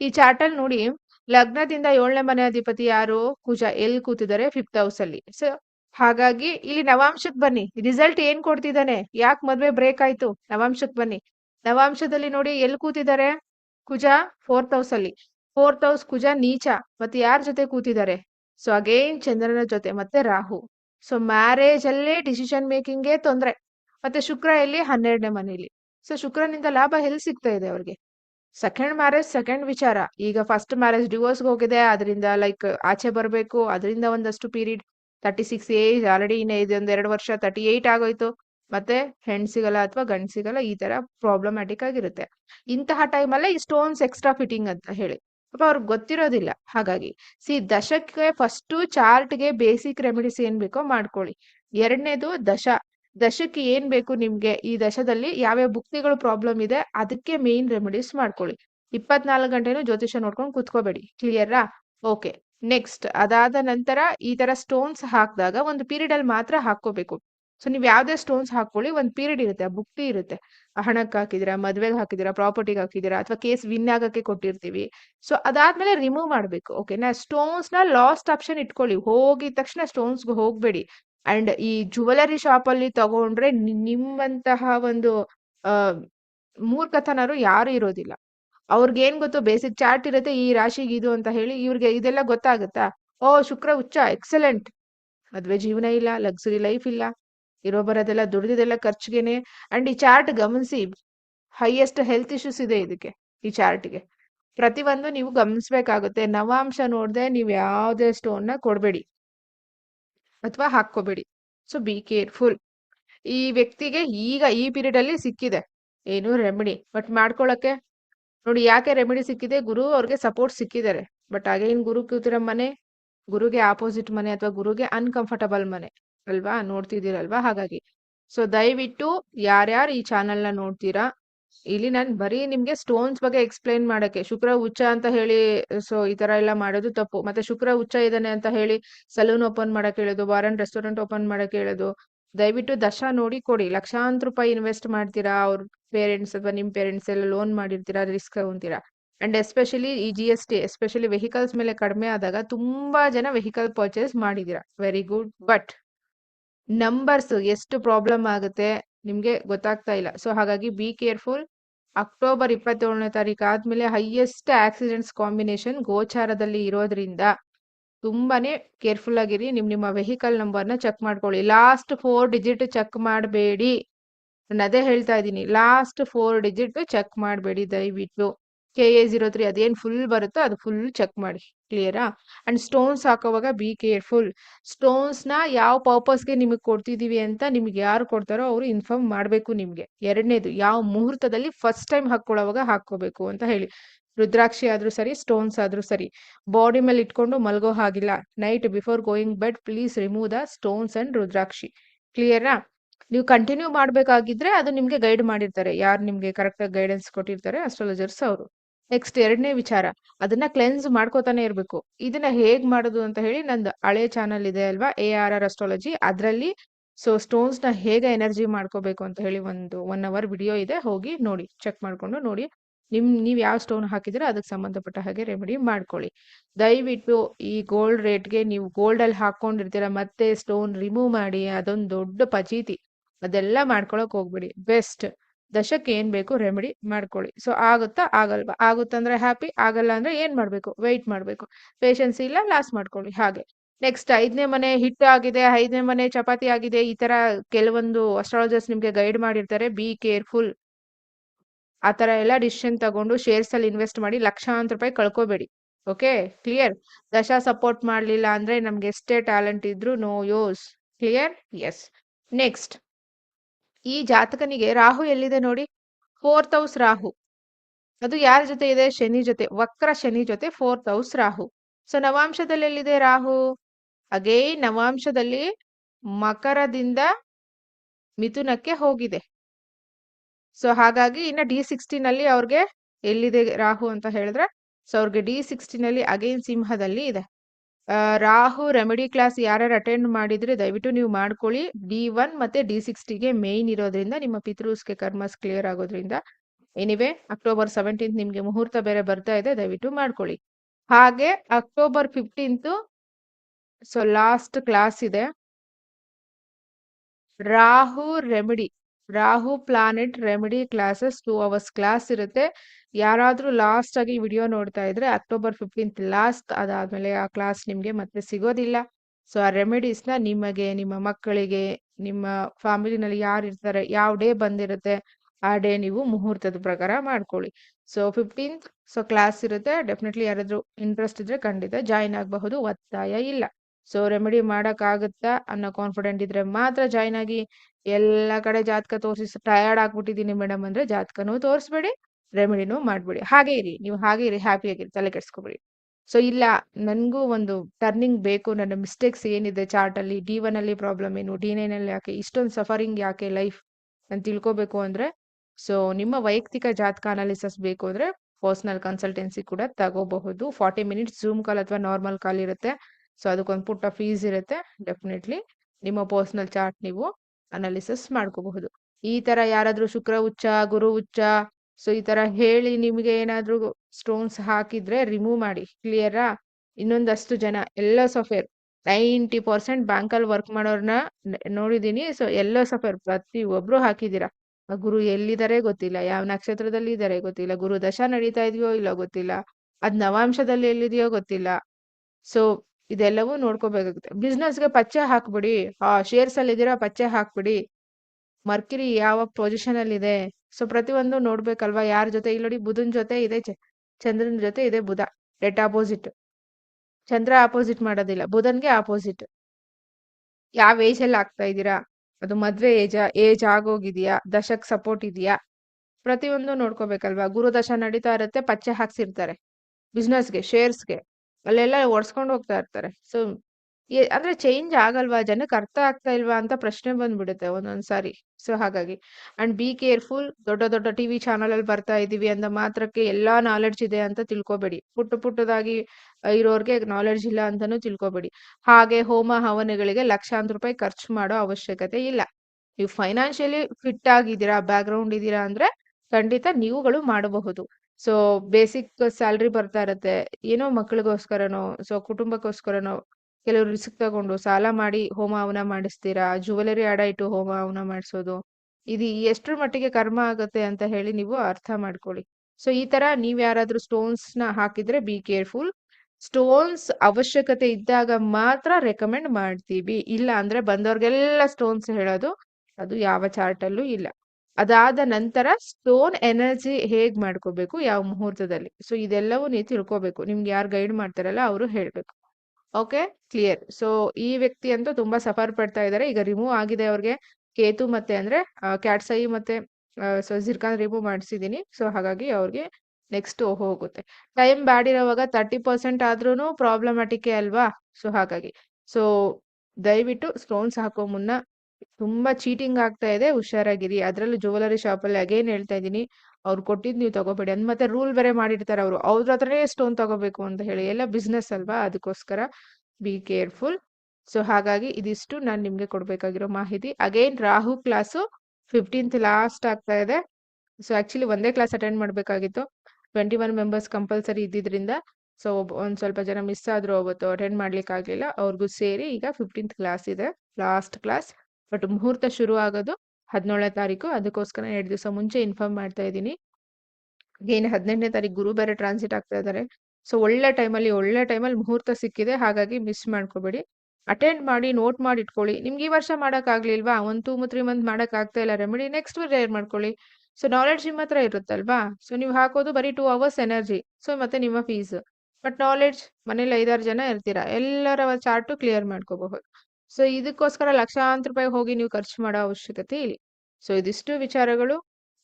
ಈ ಚಾರ್ಟ್ ಅಲ್ಲಿ ನೋಡಿ, ಲಗ್ನದಿಂದ ಏಳನೇ ಮನೆ ಅಧಿಪತಿ ಯಾರು? ಕುಜ. ಎಲ್ಲಿ ಕೂತಿದ್ದಾರೆ? ಫಿಫ್ತ್ ಹೌಸ್ ಅಲ್ಲಿ. ಸೊ ಹಾಗಾಗಿ ಇಲ್ಲಿ ನವಾಂಶಕ್ ಬನ್ನಿ. ರಿಸಲ್ಟ್ ಏನ್ ಕೊಡ್ತಿದ್ದಾನೆ? ಯಾಕೆ ಮದ್ವೆ ಬ್ರೇಕ್ ಆಯ್ತು? ನವಾಂಶಕ್ ಬನ್ನಿ. ನವಾಂಶದಲ್ಲಿ ನೋಡಿ ಎಲ್ಲಿ ಕೂತಿದ್ದಾರೆ? ಕುಜ ಫೋರ್ತ್ ಹೌಸ್ ಅಲ್ಲಿ. ಫೋರ್ತ್ ಹೌಸ್ ಕುಜ ನೀಚ, ಮತ್ತೆ ಯಾರ ಜೊತೆ ಕೂತಿದ್ದಾರೆ? ಸೊ ಅಗೇನ್ ಚಂದ್ರನ ಜೊತೆ, ಮತ್ತೆ ರಾಹು. ಸೊ ಮ್ಯಾರೇಜ್ ಅಲ್ಲೇ ಡಿಸಿಷನ್ ಮೇಕಿಂಗ್ಗೆ ತೊಂದರೆ. ಮತ್ತೆ ಶುಕ್ರ ಇಲ್ಲಿ ಹನ್ನೆರಡನೇ ಮನೇಲಿ. ಸೊ ಶುಕ್ರನಿಂದ ಲಾಭ ಎಲ್ಲಿ ಸಿಗ್ತಾ ಇದೆ ಅವ್ರಿಗೆ? ಸೆಕೆಂಡ್ ಮ್ಯಾರೇಜ್ ಸೆಕೆಂಡ್ ವಿಚಾರ. ಈಗ ಫಸ್ಟ್ ಮ್ಯಾರೇಜ್ ಡಿವೋರ್ಸ್ಗೆ ಹೋಗಿದೆ. ಅದರಿಂದ ಲೈಕ್ ಆಚೆ ಬರಬೇಕು. ಅದರಿಂದ ಒಂದಷ್ಟು period thirty six age already ಇನ್ನ ಒಂದ್ ಎರಡು ವರ್ಷ ತರ್ಟಿ ಏಯ್ಟ್ ಆಗೋಯ್ತು. ಮತ್ತೆ ಹೆಣ್ ಸಿಗಲ್ಲ ಅಥವಾ ಗಂಡ್ ಸಿಗಲ್ಲ ಈ ತರ ಪ್ರಾಬ್ಲಮ್ಯಾಟಿಕ್ ಆಗಿರುತ್ತೆ. ಇಂತಹ ಟೈಮಲ್ಲೇ ಈ ಸ್ಟೋನ್ಸ್ ಎಕ್ಸ್ಟ್ರಾ ಫಿಟ್ಟಿಂಗ್ ಅಂತ ಹೇಳಿ. ಪಾಪ ಅವ್ರಿಗೆ ಗೊತ್ತಿರೋದಿಲ್ಲ. ಹಾಗಾಗಿ ಸಿ ದಶಕ್ಕೆ ಫಸ್ಟ್ ಚಾರ್ಟ್ಗೆ ಬೇಸಿಕ್ ರೆಮಿಡೀಸ್ ಏನ್ ಬೇಕೋ ಮಾಡ್ಕೊಳ್ಳಿ. ಎರಡನೇದು ದಶ. ದಶಕ್ಕೆ ಏನ್ ಬೇಕು ನಿಮ್ಗೆ? ಈ ದಶದಲ್ಲಿ ಯಾವ್ಯಾವ ಭುಕ್ತಿಗಳು ಪ್ರಾಬ್ಲಮ್ ಇದೆ ಅದಕ್ಕೆ ಮೇನ್ ರೆಮಿಡೀಸ್ ಮಾಡ್ಕೊಳ್ಳಿ. ಇಪ್ಪತ್ನಾಲ್ಕು ಗಂಟೆನೂ ಜ್ಯೋತಿಷ ನೋಡ್ಕೊಂಡು ಕುತ್ಕೋಬೇಡಿ. ಕ್ಲಿಯರಾ ಓಕೆ. ನೆಕ್ಸ್ಟ್ ಅದಾದ ನಂತರ ಈ ತರ ಸ್ಟೋನ್ಸ್ ಹಾಕಿದಾಗ ಒಂದು ಪೀರಿಯಡ್ ಅಲ್ಲಿ ಮಾತ್ರ ಹಾಕೋಬೇಕು ಸೊ ನೀವು ಯಾವ್ದೇ ಸ್ಟೋನ್ಸ್ ಹಾಕೊಳ್ಳಿ ಒಂದು ಪೀರಿಯಡ್ ಇರುತ್ತೆ, ಆ ಬುಕ್ತಿ ಇರುತ್ತೆ. ಹಣಕ್ಕೆ ಹಾಕಿದಿರಾ ಮದ್ವೆಗೆ ಹಾಕಿದಿರಾ ಪ್ರಾಪರ್ಟಿಗೆ ಹಾಕಿದಿರಾ ಅಥವಾ ಕೇಸ್ ವಿನ್ ಆಗಕ್ಕೆ ಕೊಟ್ಟಿರ್ತೀವಿ. ಸೊ ಅದಾದ್ಮೇಲೆ ರಿಮೂವ್ ಮಾಡ್ಬೇಕು ಓಕೆನಾ ಸ್ಟೋನ್ಸ್ನ ಲಾಸ್ಟ್ ಆಪ್ಷನ್ ಇಟ್ಕೊಳ್ಳಿ, ಹೋಗಿದ ತಕ್ಷಣ ಸ್ಟೋನ್ಸ್ಗೆ ಹೋಗ್ಬೇಡಿ. ಅಂಡ್ ಈ ಜುವೆಲರಿ ಶಾಪ್ ಅಲ್ಲಿ ತಗೊಂಡ್ರೆ ನಿಮ್ಮಂತಹ ಒಂದು ಅಹ್ ಮೂರ್ಖತನರು ಯಾರು ಇರೋದಿಲ್ಲ. ಅವ್ರಿಗೆ ಏನ್ ಗೊತ್ತು ಬೇಸಿಕ್ ಚಾರ್ಟ್ ಇರುತ್ತೆ, ಈ ರಾಶಿಗೆ ಇದು ಅಂತ ಹೇಳಿ ಇವ್ರಿಗೆ ಇದೆಲ್ಲ ಗೊತ್ತಾಗುತ್ತಾ? ಓ, ಶುಕ್ರ ಉಚ್ಚ ಎಕ್ಸಲೆಂಟ್ ಮದ್ವೆ ಜೀವನ ಇಲ್ಲ ಲಕ್ಸುರಿ ಲೈಫ್ ಇಲ್ಲ. ಇರೋ ಬರೋದೆಲ್ಲ ದುಡ್ದಿದೆಲ್ಲ ಖರ್ಚಿಗೆನೆ ಅಂಡ್ ಈ ಚಾರ್ಟ್ ಗಮನಿಸಿ ಹೈಯೆಸ್ಟ್ ಹೆಲ್ತ್ ಇಶ್ಯೂಸ್ ಇದೆ ಇದಕ್ಕೆ, ಈ ಚಾರ್ಟ್ಗೆ ಪ್ರತಿಯೊಂದು ನೀವು ಗಮನಿಸ್ಬೇಕಾಗುತ್ತೆ. ನವಾಂಶ ನೋಡ್ದೆ ನೀವು ಯಾವುದೇ ಸ್ಟೋನ್ನ ಕೊಡ್ಬೇಡಿ. ಅಥವಾ ಹಾಕೋಬೇಡಿ ಸೊ ಬಿ ಕೇರ್ಫುಲ್ ಈ ವ್ಯಕ್ತಿಗೆ ಈಗ ಈ ಪೀರಿಯಡ್ ಅಲ್ಲಿ ಸಿಕ್ಕಿದೆ. ಏನು ರೆಮಿಡಿ ಬಟ್ ಮಾಡ್ಕೊಳಕ್ಕೆ, ನೋಡಿ ಯಾಕೆ ರೆಮಿಡಿ ಸಿಕ್ಕಿದೆ? ಗುರು ಅವ್ರಿಗೆ ಸಪೋರ್ಟ್ ಸಿಕ್ಕಿದ್ದಾರೆ. ಬಟ್ ಅಗೇನ್ ಗುರು ಕೂತಿರೋ ಮನೆ, ಗುರುಗೆ ಆಪೋಸಿಟ್ ಮನೆ ಅಥವಾ ಗುರುಗೆ ಅನ್ಕಂಫರ್ಟಬಲ್ ಮನೆ. ಅಲ್ವಾ ನೋಡ್ತಿದ್ದೀರಲ್ವಾ? ಹಾಗಾಗಿ. ಸೊ ದಯವಿಟ್ಟು ಯಾರ್ಯಾರು ಈ ಚಾನೆಲ್ ನೋಡ್ತೀರಾ? ಇಲ್ಲಿ ನಾನು ಬರೀ ನಿಮ್ಗೆ ಸ್ಟೋನ್ಸ್ ಬಗ್ಗೆ ಎಕ್ಸ್ಪ್ಲೈನ್ ಮಾಡಕ್ಕೆ, ಶುಕ್ರ ಉಚ್ಚ ಅಂತ ಹೇಳಿ ಸೊ ಈ ತರ ಎಲ್ಲ ಮಾಡೋದು ತಪ್ಪು. ಮತ್ತೆ ಶುಕ್ರ ಉಚ್ಚ ಇದ್ದಾನೆ ಅಂತ ಹೇಳಿ ಸಲೂನ್ ಓಪನ್ ಮಾಡಕ್ ಹೇಳೋದು ವಾರನ್ ರೆಸ್ಟೋರೆಂಟ್ ಓಪನ್ ಮಾಡಕ್ ಹೇಳೋದು. ದಯವಿಟ್ಟು ದಶ ನೋಡಿ ಕೊಡಿ. ಲಕ್ಷಾಂತರ ರೂಪಾಯಿ ಇನ್ವೆಸ್ಟ್ ಮಾಡ್ತೀರಾ? ಅವ್ರ ಪೇರೆಂಟ್ಸ್ ಅಥವಾ ನಿಮ್ ಪೇರೆಂಟ್ಸ್ ಎಲ್ಲ ಲೋನ್ ಮಾಡಿರ್ತೀರಾ? ರಿಸ್ಕ್ ತಗೊಂತೀರಾ? ಅಂಡ್ ಎಸ್ಪೆಷಲಿ ಈ G S T especially vehicles ಮೇಲೆ ಕಡಿಮೆ ಆದಾಗ ತುಂಬಾ ಜನ ವೆಹಿಕಲ್ ಪರ್ಚೇಸ್ ಮಾಡಿದೀರಾ ವೆರಿ ಗುಡ್ ಬಟ್ ನಂಬರ್ಸ್ ಎಷ್ಟು ಪ್ರಾಬ್ಲಮ್ ಆಗುತ್ತೆ ನಿಮ್ಗೆ ಗೊತ್ತಾಗ್ತಾ ಇಲ್ಲ. ಸೊ ಹಾಗಾಗಿ ಬಿ ಕೇರ್ಫುಲ್ ಅಕ್ಟೋಬರ್ ಇಪ್ಪತ್ತೇಳನೇ ತಾರೀಕು ಆದ್ಮೇಲೆ ಹೈಯೆಸ್ಟ್ ಆಕ್ಸಿಡೆಂಟ್ಸ್ ಕಾಂಬಿನೇಷನ್ ಗೋಚಾರದಲ್ಲಿ ಇರೋದ್ರಿಂದ ತುಂಬಾನೇ ಕೇರ್ಫುಲ್ ಆಗಿರಿ. ನಿಮ್, ನಿಮ್ಮ ವೆಹಿಕಲ್ ನಂಬರ್ನ ಚೆಕ್ ಮಾಡ್ಕೊಳ್ಳಿ. ಲಾಸ್ಟ್ ಫೋರ್ ಡಿಜಿಟ್ ಚೆಕ್ ಮಾಡಬೇಡಿ. ನಾನು ಅದೇ ಹೇಳ್ತಾ ಇದ್ದೀನಿ. ಲಾಸ್ಟ್ ಫೋರ್ ಡಿಜಿಟ್ ಚೆಕ್ ಮಾಡಬೇಡಿ ದಯವಿಟ್ಟು. ಕೆ ಎ ಜೀರೋ ತ್ರೀ ಅದೇನು ಫುಲ್ ಬರುತ್ತೋ ಅದು ಫುಲ್ ಚೆಕ್ ಮಾಡಿ ಕ್ಲಿಯರಾ ಆ್ಯಂಡ್ ಸ್ಟೋನ್ಸ್ ಹಾಕೋವಾಗ ಬಿ ಕೇರ್ಫುಲ್ ಸ್ಟೋನ್ಸ್ನ ಯಾವ ಪರ್ಪಸ್ಗೆ ನಿಮಗೆ ಕೊಡ್ತಿದೀವಿ ಅಂತ ನಿಮ್ಗೆ ಯಾರು ಕೊಡ್ತಾರೋ ಅವರು ಇನ್ಫಾರ್ಮ್ ಮಾಡಬೇಕು ನಿಮಗೆ. ಎರಡನೇದು, ಯಾವ ಮುಹೂರ್ತದಲ್ಲಿ ಫಸ್ಟ್ ಟೈಮ್ ಹಾಕ್ಕೊಳ್ಳೋವಾಗ ಹಾಕ್ಕೋಬೇಕು ಅಂತ ಹೇಳಿ. ರುದ್ರಾಕ್ಷಿ ಆದ್ರೂ ಸರಿ ಸ್ಟೋನ್ಸ್ ಆದ್ರೂ ಸರಿ. ಬಾಡಿ ಮೇಲೆ ಇಟ್ಕೊಂಡು ಮಲಗೋ ಹಾಗಿಲ್ಲ. Night before going bed please remove the stones and rudraksha. ಕ್ಲಿಯರಾ ನೀವು ಕಂಟಿನ್ಯೂ ಮಾಡಬೇಕಾಗಿದ್ರೆ ಅದು ನಿಮಗೆ ಗೈಡ್ ಮಾಡಿರ್ತಾರೆ. ಯಾರು ನಿಮಗೆ ಕರೆಕ್ಟಾಗಿ ಗೈಡೆನ್ಸ್ ಕೊಟ್ಟಿರ್ತಾರೆ ಅಸ್ಟ್ರಾಲಜರ್ಸ್ ಅವರು. ನೆಕ್ಸ್ಟ್ ಎರಡನೇ ವಿಚಾರ. ಅದನ್ನ ಕ್ಲೆನ್ಸ್ ಮಾಡ್ಕೋತಾನೆ ಇರಬೇಕು. ಇದನ್ನ ಹೇಗ್ ಮಾಡೋದು ಅಂತ ಹೇಳಿ ನಂದು ಹಳೆ ಚಾನಲ್ ಇದೆ ಅಲ್ವಾ? ಎ ಆರ್ ಆರ್ ಅಸ್ಟ್ರಾಲಜಿ ಅದರಲ್ಲಿ ಸೊ ಸ್ಟೋನ್ಸ್ನ ಹೇಗೆ ಎನರ್ಜಿ ಮಾಡ್ಕೋಬೇಕು ಅಂತ ಹೇಳಿ ಒಂದು ಒನ್ ಅವರ್ ವಿಡಿಯೋ ಇದೆ. ಹೋಗಿ ನೋಡಿ ಚೆಕ್ ಮಾಡ್ಕೊಂಡು ನೋಡಿ. ನಿಮ್, ನೀವ್ ಯಾವ ಸ್ಟೋನ್ ಹಾಕಿದ್ರೆ ಅದಕ್ಕೆ ಸಂಬಂಧಪಟ್ಟ ಹಾಗೆ ರೆಮಿಡಿ ಮಾಡ್ಕೊಳ್ಳಿ. ದಯವಿಟ್ಟು ಈ ಗೋಲ್ಡ್ ರೇಟ್ಗೆ ನೀವು ಗೋಲ್ಡ್ ಅಲ್ಲಿ ಹಾಕೊಂಡಿರ್ತೀರ, ಮತ್ತೆ ಸ್ಟೋನ್ ರಿಮೂವ್ ಮಾಡಿ, ಅದೊಂದು ದೊಡ್ಡ ಪಚೀತಿ ಅದೆಲ್ಲ ಮಾಡ್ಕೊಳಕ್ ಹೋಗ್ಬಿಡಿ. ಬೆಸ್ಟ್ ದಶಕ್ಕೆ ಏನ್ ಬೇಕು ರೆಮಿಡಿ ಮಾಡ್ಕೊಳ್ಳಿ. ಸೊ ಆಗುತ್ತಾ? ಆಗಲ್ವಾ? ಆಗುತ್ತಂದ್ರೆ ಹ್ಯಾಪಿ ಆಗಲ್ಲ ಅಂದ್ರೆ ಏನ್ ಮಾಡ್ಬೇಕು? ವೆಯ್ಟ್ ಮಾಡ್ಬೇಕು. ಪೇಷನ್ಸ್ ಇಲ್ಲ ಲಾಸ್ ಮಾಡ್ಕೊಳ್ಳಿ. ಹಾಗೆ. ನೆಕ್ಸ್ಟ್ ಐದನೇ ಮನೆ ಹಿಟ್ ಆಗಿದೆ, ಐದನೇ ಮನೆ ಚಪಾತಿ ಆಗಿದೆ. ಈ ತರ ಕೆಲವೊಂದು ಅಸ್ಟ್ರಾಲಜರ್ಸ್ ನಿಮ್ಗೆ ಗೈಡ್ ಮಾಡಿರ್ತಾರೆ. ಬಿ ಕೇರ್ಫುಲ್ ಆ ತರ ಎಲ್ಲ ಡಿಸಿಷನ್ ತಗೊಂಡು ಶೇರ್ಸ್ ಅಲ್ಲಿ ಇನ್ವೆಸ್ಟ್ ಮಾಡಿ ಲಕ್ಷಾಂತರ ರೂಪಾಯಿ ಕಳ್ಕೊಬೇಡಿ. ಓಕೆ ಕ್ಲಿಯರ್ ದಶ ಸಪೋರ್ಟ್ ಮಾಡ್ಲಿಲ್ಲ ಅಂದ್ರೆ ನಮ್ಗೆ ಎಷ್ಟೇ ಟ್ಯಾಲೆಂಟ್ ಇದ್ರು no use clear yes next ಈ ಜಾತಕನಿಗೆ ರಾಹು ಎಲ್ಲಿದೆ ನೋಡಿ? Fourth house Rahu. ಅದು ಯಾರ ಜೊತೆ ಇದೆ? ಶನಿ ಜೊತೆ, ವಕ್ರ ಶನಿ ಜೊತೆ ಫೋರ್ತ್ ಹೌಸ್ ರಾಹು. ಸೊ ನವಾಂಶದಲ್ಲಿ ಎಲ್ಲಿದೆ ರಾಹು? ಅಗೇ ನವಾಂಶದಲ್ಲಿ ಮಕರದಿಂದ ಮಿಥುನಕ್ಕೆ ಹೋಗಿದೆ. ಸೊ ಹಾಗಾಗಿ ಇನ್ನ ಡಿ ಸಿಕ್ಸ್ಟೀನ್ ಅಲ್ಲಿ ಅವ್ರಿಗೆ ಎಲ್ಲಿದೆ ರಾಹು ಅಂತ ಹೇಳಿದ್ರೆ ಸೊ ಅವ್ರಿಗೆ ಡಿ ಸಿಕ್ಸ್ಟೀನ್ ಅಲ್ಲಿ ಅಗೈನ್ ಸಿಂಹದಲ್ಲಿ ಇದೆ. ರಾಹು ರೆಮಿಡಿ ಕ್ಲಾಸ್ ಯಾರ್ಯಾರು ಅಟೆಂಡ್ ಮಾಡಿದ್ರೆ ದಯವಿಟ್ಟು ನೀವು ಮಾಡ್ಕೊಳ್ಳಿ. ಡಿ ಒನ್ ಮತ್ತೆ ಡಿ ಸಿಕ್ಸ್ಟಿಗೆ ಮೇಯ್ನ್ ಇರೋದ್ರಿಂದ ನಿಮ್ಮ ಪಿತೃಸ್ಗೆ ಕರ್ಮಸ್ ಕ್ಲಿಯರ್ ಆಗೋದ್ರಿಂದ. ಎನಿವೆ ಅಕ್ಟೋಬರ್ ಸೆವೆಂಟೀನ್ತ್ ನಿಮ್ಗೆ ಮುಹೂರ್ತ ಬೇರೆ ಬರ್ತಾ ಇದೆ, ದಯವಿಟ್ಟು ಮಾಡ್ಕೊಳ್ಳಿ. ಹಾಗೆ October fifteenth so last class ಇದೆ. Rahu remedy, Rahu planet remedy classes two hours class ಇರುತ್ತೆ. ಯಾರಾದ್ರೂ ಲಾಸ್ಟ್ ಆಗಿ ವಿಡಿಯೋ ನೋಡ್ತಾ ಇದ್ರೆ ಅಕ್ಟೋಬರ್ ಫಿಫ್ಟೀನ್ತ್ ಲಾಸ್ಟ್ ಅದಾದ್ಮೇಲೆ ಆ ಕ್ಲಾಸ್ ನಿಮಗೆ ಮತ್ತೆ ಸಿಗೋದಿಲ್ಲ. ಸೊ ಆ ರೆಮಿಡೀಸ್ನ ನಿಮಗೆ, ನಿಮ್ಮ ಮಕ್ಕಳಿಗೆ, ನಿಮ್ಮ ಫ್ಯಾಮಿಲಿನಲ್ಲಿ ಯಾರು ಇರ್ತಾರೆ, ಯಾವ ಡೇ ಬಂದಿರುತ್ತೆ, ಆ ಡೇ ನೀವು ಮುಹೂರ್ತದ ಪ್ರಕಾರ ಮಾಡ್ಕೊಳ್ಳಿ. ಸೊ ಫಿಫ್ಟೀನ್ತ್ ಸೊ ಕ್ಲಾಸ್ ಇರುತ್ತೆ. ಡೆಫಿನೆಟ್ಲಿ ಯಾರಾದರೂ ಇಂಟ್ರೆಸ್ಟ್ ಇದ್ರೆ ಖಂಡಿತ ಜಾಯಿನ್ ಆಗಬಹುದು. ಒತ್ತಾಯ ಇಲ್ಲ. ಸೊ ರೆಮಿಡಿ ಮಾಡೋಕ್ಕಾಗುತ್ತಾ ಅನ್ನೋ ಕಾನ್ಫಿಡೆಂಟ್ ಇದ್ರೆ ಮಾತ್ರ ಜಾಯಿನ್ ಆಗಿ. ಎಲ್ಲ ಕಡೆ ಜಾತಕ ತೋರಿಸಿ ಟಯರ್ಡ್ ಆಗ್ಬಿಟ್ಟಿದ್ದೀನಿ ಮೇಡಮ್ ಅಂದ್ರೆ ಜಾತಕನೂ ತೋರಿಸ್ಬೇಡಿ. ರೆಮಿಡಿನೂ ಮಾಡ್ಬಿಡಿ. ಹಾಗೆ ಇರಿ. ನೀವು ಹಾಗೆ ಇರಿ. ಹ್ಯಾಪಿಯಾಗಿರಿ ತಲೆ ಕೆಡ್ಸ್ಕೊಬಿಡಿ. ಸೊ, ಇಲ್ಲ, ನನಗೂ ಒಂದು ಟರ್ನಿಂಗ್ ಬೇಕು. ನನ್ನ ಮಿಸ್ಟೇಕ್ಸ್ ಏನಿದೆ ಚಾರ್ಟ್ ಅಲ್ಲಿ ಡಿ ಒನ್ ಅಲ್ಲಿ ಪ್ರಾಬ್ಲಮ್ ಏನು? ಡಿ ನೈನಲ್ಲಿ ಯಾಕೆ? ಇಷ್ಟೊಂದು ಸಫರಿಂಗ್ ಯಾಕೆ ಲೈಫ್? ನಾನು ತಿಳ್ಕೊಬೇಕು ಅಂದ್ರೆ, ಸೊ, ನಿಮ್ಮ ವೈಯಕ್ತಿಕ ಜಾತಕ ಅನಾಲಿಸಸ್ ಬೇಕು ಅಂದ್ರೆ, ಪರ್ಸನಲ್ ಕನ್ಸಲ್ಟೆನ್ಸಿ ಕೂಡ ತಗೋಬಹುದು. ಫಾರ್ಟಿ ಮಿನಿಟ್ಸ್ ಜೂಮ್ ಕಾಲ್ ಅಥವಾ ನಾರ್ಮಲ್ ಕಾಲ್ ಇರುತ್ತೆ. ಸೊ, ಅದಕ್ಕೊಂದು ಪುಟ್ಟ ಫೀಸ್ ಇರುತ್ತೆ. ಡೆಫಿನೆಟ್ಲಿ ನಿಮ್ಮ ಪರ್ಸನಲ್ ಚಾರ್ಟ್ ನೀವು ಅನಾಲಿಸಿಸ್ ಮಾಡ್ಕೋಬಹುದು. ಈ ತರ ಯಾರಾದ್ರೂ ಶುಕ್ರ ಉಚ್ಚ ಗುರು ಉಚ್ಚ ಸೊ ಈ ತರ ಹೇಳಿ ನಿಮಗೆ ಏನಾದರೂ ಸ್ಟೋನ್ಸ್ ಹಾಕಿದ್ರೆ ರಿಮೂವ್ ಮಾಡಿ ಕ್ಲಿಯರಾ ಇನ್ನೊಂದಷ್ಟು ಜನ, ಎಲ್ಲ ಸಫೇರ್ ನೈಂಟಿ ಪರ್ಸೆಂಟ್ ಬ್ಯಾಂಕಲ್ಲಿ ವರ್ಕ್ ಮಾಡೋರ್ನ ನೋಡಿದ್ದೀನಿ ಸೊ ಎಲ್ಲ ಸಫೇರ್ ಪ್ರತಿ ಒಬ್ರು ಹಾಕಿದ್ದೀರಾ ಗುರು ಎಲ್ಲಿದ್ದಾರೆ ಗೊತ್ತಿಲ್ಲ. ಯಾವ ನಕ್ಷತ್ರದಲ್ಲಿ ಇದ್ದಾರೆ ಗೊತ್ತಿಲ್ಲ. ಗುರು ದಶಾ ನಡೀತಾ ಇದೆಯೋ ಇಲ್ಲೋ ಗೊತ್ತಿಲ್ಲ. ಅದ್ ನವಾಂಶದಲ್ಲಿ ಎಲ್ಲಿದೆಯೋ ಗೊತ್ತಿಲ್ಲ. ಸೊ ಇದೆಲ್ಲವೂ ನೋಡ್ಕೋಬೇಕಾಗುತ್ತೆ. ಬಿಸ್ನೆಸ್ಗೆ ಪಚ್ಚೆ ಹಾಕ್ಬಿಡಿ. ಆ ಶೇರ್ಸ್ ಅಲ್ಲಿ ಪಚ್ಚೆ ಹಾಕ್ಬಿಡಿ. ಮರ್ಕಿರಿ, ಯಾವ ಪೊಸಿಷನ್ ಅಲ್ಲಿ ಇದೆ ಸೊ ಪ್ರತಿಯೊಂದು ನೋಡ್ಬೇಕಲ್ವಾ? ಯಾರ ಜೊತೆ? ಇಲ್ಲಿ ನೋಡಿ ಬುಧನ್ ಜೊತೆ ಇದೆ ಚಂದ್ರನ ಜೊತೆ ಇದೆ ಬುಧ. ಡೆಟ್ ಆಪೋಸಿಟ್ ಚಂದ್ರ ಆಪೋಸಿಟ್ ಮಾಡೋದಿಲ್ಲ. ಬುಧನ್ಗೆ ಆಪೋಸಿಟ್ ಯಾವ ಏಜ್ ಅಲ್ಲಿ ಆಗ್ತಾ ಇದ್ದೀರಾ? ಅದು ಮದ್ವೆ ಏಜ್ ಏಜ್ ಆಗೋಗಿದೆಯಾ? ದಶಕ್ ಸಪೋರ್ಟ್ ಇದೆಯಾ? ಪ್ರತಿಯೊಂದು ನೋಡ್ಕೋಬೇಕಲ್ವಾ? ಗುರು ದಶ ನಡೀತಾ ಇರುತ್ತೆ, ಪಚ್ಚೆ ಹಾಕ್ಸಿರ್ತಾರೆ. ಬಿಸ್ನೆಸ್ಗೆ ಶೇರ್ಸ್ಗೆ ಅಲ್ಲೆಲ್ಲ ಓಡಿಸ್ಕೊಂಡು ಹೋಗ್ತಾ ಇರ್ತಾರೆ. ಸೊ ಅಂದ್ರೆ ಚೇಂಜ್ ಆಗಲ್ವಾ? ಜನಕ್ಕೆ ಅರ್ಥ ಆಗ್ತಾ ಇಲ್ವಾ ಅಂತ ಪ್ರಶ್ನೆ ಬಂದ್ಬಿಡುತ್ತೆ ಒಂದೊಂದ್ಸಾರಿ. ಸೊ ಹಾಗಾಗಿ. ಅಂಡ್ ಬಿ ಕೇರ್ಫುಲ್ ದೊಡ್ಡ ದೊಡ್ಡ ಟಿವಿ ಚಾನಲ್ ಅಲ್ಲಿ ಬರ್ತಾ ಇದೀವಿ ಅಂದ ಮಾತ್ರಕ್ಕೆ ಎಲ್ಲಾ ನಾಲೆಡ್ಜ್ ಇದೆ ಅಂತ ತಿಳ್ಕೊಬೇಡಿ. ಪುಟ್ಟ ಪುಟ್ಟದಾಗಿ ಇರೋರ್ಗೆ ನಾಲೆಡ್ಜ್ ಇಲ್ಲ ಅಂತಾನು ತಿಳ್ಕೊಬೇಡಿ. ಹಾಗೆ ಹೋಮ ಹವನಗಳಿಗೆ ಲಕ್ಷಾಂತರ ರೂಪಾಯಿ ಖರ್ಚು ಮಾಡೋ ಅವಶ್ಯಕತೆ ಇಲ್ಲ. ನೀವು ಫೈನಾನ್ಷಿಯಲಿ ಫಿಟ್ ಆಗಿದ್ದೀರಾ ಬ್ಯಾಕ್ ಗ್ರೌಂಡ್ ಇದ್ದೀರಾ ಅಂದ್ರೆ ಖಂಡಿತ ನೀವುಗಳು ಮಾಡಬಹುದು. ಸೊ ಬೇಸಿಕ್ ಸ್ಯಾಲ್ರಿ ಬರ್ತಾ ಇರತ್ತೆ. ಏನೋ ಮಕ್ಳಿಗೋಸ್ಕರನೋ ಸೊ ಕುಟುಂಬಕ್ಕೋಸ್ಕರನೋ ಕೆಲವರು ರಿಸ್ಕ್ ತಗೊಂಡು ಸಾಲ ಮಾಡಿ ಹೋಮ ಹವನ ಮಾಡಿಸ್ತೀರಾ? ಜುವೆಲರಿ ಅಡ ಇಟ್ಟು ಹೋಮ ಹವನ ಮಾಡಿಸೋದು. ಇದು ಎಷ್ಟರ ಮಟ್ಟಿಗೆ ಕರ್ಮ ಆಗುತ್ತೆ ಅಂತ ಹೇಳಿ ನೀವು ಅರ್ಥ ಮಾಡ್ಕೊಳ್ಳಿ. ಸೊ ಈ ತರ ನೀವ್ ಯಾರಾದ್ರೂ ಸ್ಟೋನ್ಸ್ನ ಹಾಕಿದ್ರೆ ಬಿ ಕೇರ್ಫುಲ್ ಸ್ಟೋನ್ಸ್ ಅವಶ್ಯಕತೆ ಇದ್ದಾಗ ಮಾತ್ರ ರೆಕಮೆಂಡ್ ಮಾಡ್ತೀವಿ. ಇಲ್ಲ ಅಂದ್ರೆ ಬಂದವ್ರಿಗೆಲ್ಲ ಸ್ಟೋನ್ಸ್ ಹೇಳೋದು ಅದು ಯಾವ ಚಾರ್ಟ್ ಅಲ್ಲೂ ಇಲ್ಲ. ಅದಾದ ನಂತರ ಸ್ಟೋನ್ ಎನರ್ಜಿ ಹೇಗ್ ಮಾಡ್ಕೋಬೇಕು? ಯಾವ ಮುಹೂರ್ತದಲ್ಲಿ? ಸೊ ಇದೆಲ್ಲವೂ ನೀವು ತಿಳ್ಕೋಬೇಕು. ನಿಮ್ಗೆ ಯಾರು ಗೈಡ್ ಮಾಡ್ತಾರಲ್ಲ, ಅವರು ಹೇಳ್ಬೇಕು. Okay, clear. ಸೊ, ಈ ವ್ಯಕ್ತಿ ಅಂತೂ ತುಂಬಾ ಸಫರ್ ಪಡ್ತಾ ಇದ್ದಾರೆ ಈಗ ರಿಮೂವ್ ಆಗಿದೆ ಅವ್ರಿಗೆ. ಕೇತು ಮತ್ತೆ ಅಂದ್ರೆ ಕ್ಯಾಟ್ಸೈ ಮತ್ತೆ ಸೊ ಜಿರ್ಕಾನ್ ರಿಮೂವ್ ಮಾಡಿಸಿದೀನಿ. ಸೊ, ಹಾಗಾಗಿ ಅವ್ರಿಗೆ ನೆಕ್ಸ್ಟ್ ಹೋಗುತ್ತೆ. ಟೈಮ್ ಬ್ಯಾಡ್ ಇರೋವಾಗ ತರ್ಟಿ ಪರ್ಸೆಂಟ್ ಆದ್ರೂ ಪ್ರಾಬ್ಲಮ್ಯಾಟಿಕೆ ಅಲ್ವಾ? ಸೊ, ಹಾಗಾಗಿ. ಸೊ, ದಯವಿಟ್ಟು ಸ್ಟೋನ್ಸ್ ಹಾಕೋ ಮುನ್ನ ತುಂಬಾ ಚೀಟಿಂಗ್ ಆಗ್ತಾ ಇದೆ. ಹುಷಾರಾಗಿರಿ. ಅದರಲ್ಲೂ ಜುವೆಲರಿ ಶಾಪ್ ಅಲ್ಲಿ ಅಗೇನ್ ಹೇಳ್ತಾ ಇದೀನಿ ಅವ್ರು ಕೊಟ್ಟಿದ್ ನೀವು ತಗೋಬೇಡಿ ಅಂದ್ ಮತ್ತೆ ರೂಲ್ ಬೇರೆ ಮಾಡಿರ್ತಾರೆ ಅವರು. ಅವ್ರ ಹತ್ರನೇ ಸ್ಟೋನ್ ತಗೋಬೇಕು ಅಂತ ಹೇಳಿ. ಎಲ್ಲ ಬಿಸ್ನೆಸ್ ಅಲ್ವಾ? ಅದಕ್ಕೋಸ್ಕರ ಬಿ ಕೇರ್ಫುಲ್ ಸೊ ಹಾಗಾಗಿ ಇದಿಷ್ಟು ನಾನು ನಿಮ್ಗೆ ಕೊಡ್ಬೇಕಾಗಿರೋ ಮಾಹಿತಿ. Again Rahu class fifteenth last ಆಗ್ತಾ ಇದೆ. ಸೊ ಆಕ್ಚುಲಿ ಒಂದೇ ಕ್ಲಾಸ್ ಅಟೆಂಡ್ ಮಾಡಬೇಕಾಗಿತ್ತು. ಟ್ವೆಂಟಿ ಒನ್ ಮೆಂಬರ್ಸ್ ಕಂಪಲ್ಸರಿ ಇದ್ದಿದ್ರಿಂದ ಸೊ ಒಂದ್ ಸ್ವಲ್ಪ ಜನ ಮಿಸ್ ಆದ್ರು ಅವತ್ತು ಅಟೆಂಡ್ ಮಾಡ್ಲಿಕ್ಕೆ ಆಗ್ಲಿಲ್ಲ. ಅವ್ರಿಗೂ ಸೇರಿ ಈಗ ಫಿಫ್ಟೀನ್ತ್ ಕ್ಲಾಸ್ ಇದೆ. ಲಾಸ್ಟ್ ಕ್ಲಾಸ್ ಬಟ್ ಮುಹೂರ್ತ ಶುರು ಆಗೋದು ಹದಿನೇಳನೇ ತಾರೀಕು, ಅದಕ್ಕೋಸ್ಕರ ಎರಡು ದಿವಸ ಮುಂಚೆ ಇನ್ಫಾರ್ಮ್ ಮಾಡ್ತಾ ಇದ್ದೀನಿ. ಏನು ಹದಿನೆಂಟನೇ ತಾರೀಕು ಗುರು ಬೇರೆ ಟ್ರಾನ್ಸಿಟ್ ಆಗ್ತಾ ಇದ್ದಾರೆ. ಸೊ ಒಳ್ಳೆ ಟೈಮಲ್ಲಿ ಒಳ್ಳೆ ಟೈಮಲ್ಲಿ ಮುಹೂರ್ತ ಸಿಕ್ಕಿದೆ. ಹಾಗಾಗಿ ಮಿಸ್ ಮಾಡ್ಕೋಬೇಡಿ. ಅಟೆಂಡ್ ಮಾಡಿ ನೋಟ್ ಮಾಡಿ ಇಟ್ಕೊಳ್ಳಿ. ನಿಮ್ಗೆ ಈ ವರ್ಷ ಮಾಡಕ್ ಒಂದು ಟೂ ತ್ರೀ ಮಂತ್ ಮಾಡೋಕ್ಕಾಗ್ತಾ ಇಲ್ಲ. ರೆಮಿಡಿ ನೆಕ್ಸ್ಟ್ ರೇರ್ ಮಾಡ್ಕೊಳ್ಳಿ. ಸೊ ನಾಲೆಡ್ಜ್ ನಿಮ್ಮ ಹತ್ರ ಇರುತ್ತಲ್ವಾ? ಸೊ ನೀವು ಹಾಕೋದು ಬರೀ ಟೂ ಅವರ್ಸ್ ಎನರ್ಜಿ ಸೊ ಮತ್ತೆ ನಿಮ್ಮ ಫೀಸ್ ಬಟ್ ನಾಲೆಡ್ಜ್ ಮನೇಲಿ ಐದಾರು ಜನ ಇರ್ತೀರಾ? ಎಲ್ಲರ ಚಾರ್ಟು ಕ್ಲಿಯರ್ ಮಾಡ್ಕೋಬಹುದು. ಸೊ, ಇದಕ್ಕೋಸ್ಕರ ಲಕ್ಷಾಂತರ ರೂಪಾಯಿ ಹೋಗಿ ನೀವು ಖರ್ಚು ಮಾಡೋ ಅವಶ್ಯಕತೆ ಇಲ್ಲ. ಸೊ, ಇದಿಷ್ಟು ವಿಚಾರಗಳು